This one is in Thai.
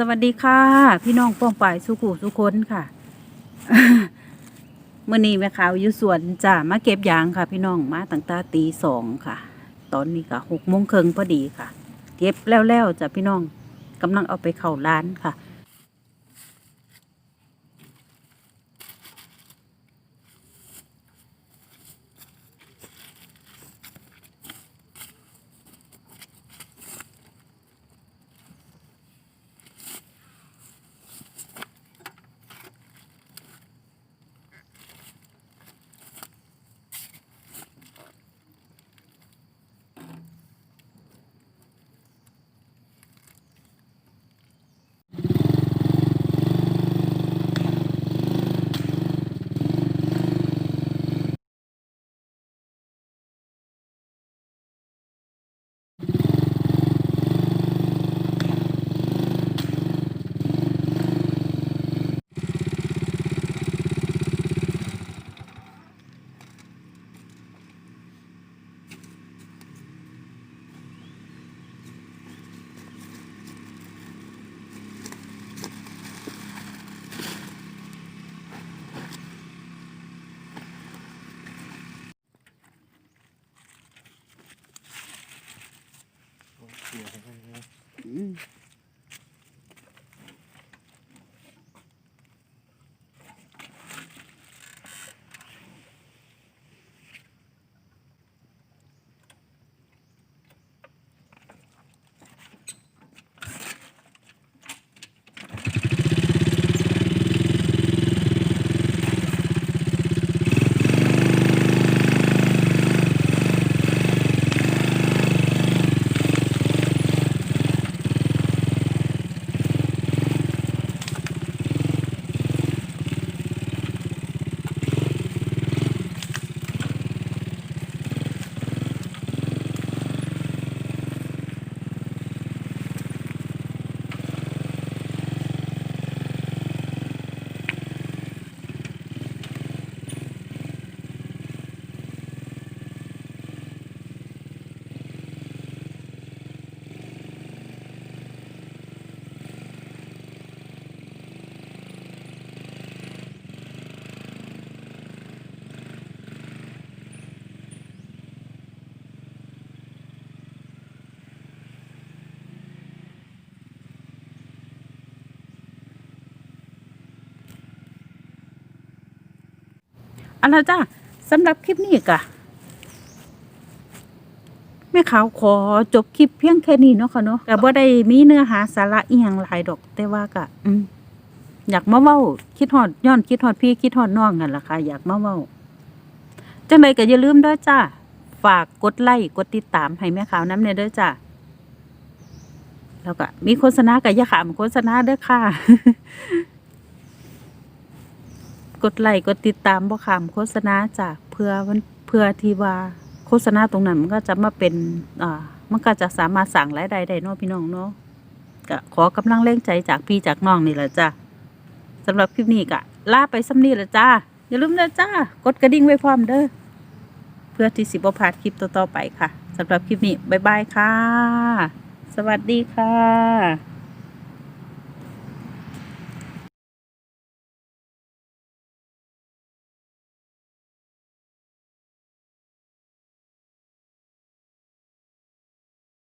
สวัสดีค่ะ พี่น้องป้องป่ายสุขุสุคนค่ะเมื่อนี้แม่ขาวอยู่สวนจ้ามาเก็บยางค่ะ พี่น้องมาตั้งตาตีสองค่ะ ตอนนี้ก็หกโมงครึ่งพอดีค่ะ เก็บแล้วๆจ้ะพี่น้องกำลังเอาไปเข่าร้านค่ะ อืม อันละจ้าสำหรับคลิปนี้กะแม่ขาวขอจบคลิปเพียงแค่นี้เนาะค่ะเนาะก็บ่ได้มีเนื้อหาสาระอีหยังหลายดอก แต่ว่ากะอืมอยากมาเว้า คิดฮอดย้อนคิดฮอดพี่คิดฮอดน้องนั่นล่ะค่ะ อยากมาเว้าจังไดก็อย่าลืมเด้อจ้าฝากกดไลค์กดติดตามให้แม่ขาวน้ำเนี่ยเด้อจ้าแล้วก็มีโฆษณาก็อย่าขามโฆษณาเด้อค่ะ กดไลค์กดติดตามบ่ขามโฆษณาจ้ะเพื่อมันเพื่อที่ว่าโฆษณาตรงนั้นมันก็จะมาเป็นอ่ามันก็จะสามารถสั่งรายได้ได้เนาะพี่น้องเนาะก็ขอกำลังแรงใจจากพี่จากน้องนี่แหละจ้ะสำหรับคลิปนี้ก็ลาไปสำนี้ละจ้าอย่าลืมนะจ้ากดกระดิ่งไว้พร้อมเด้อเพื่อที่สิบ่พลาดคลิปต่อๆไปค่ะสำหรับคลิปนี้บ๊ายบายค่ะ สวัสดีค่ะ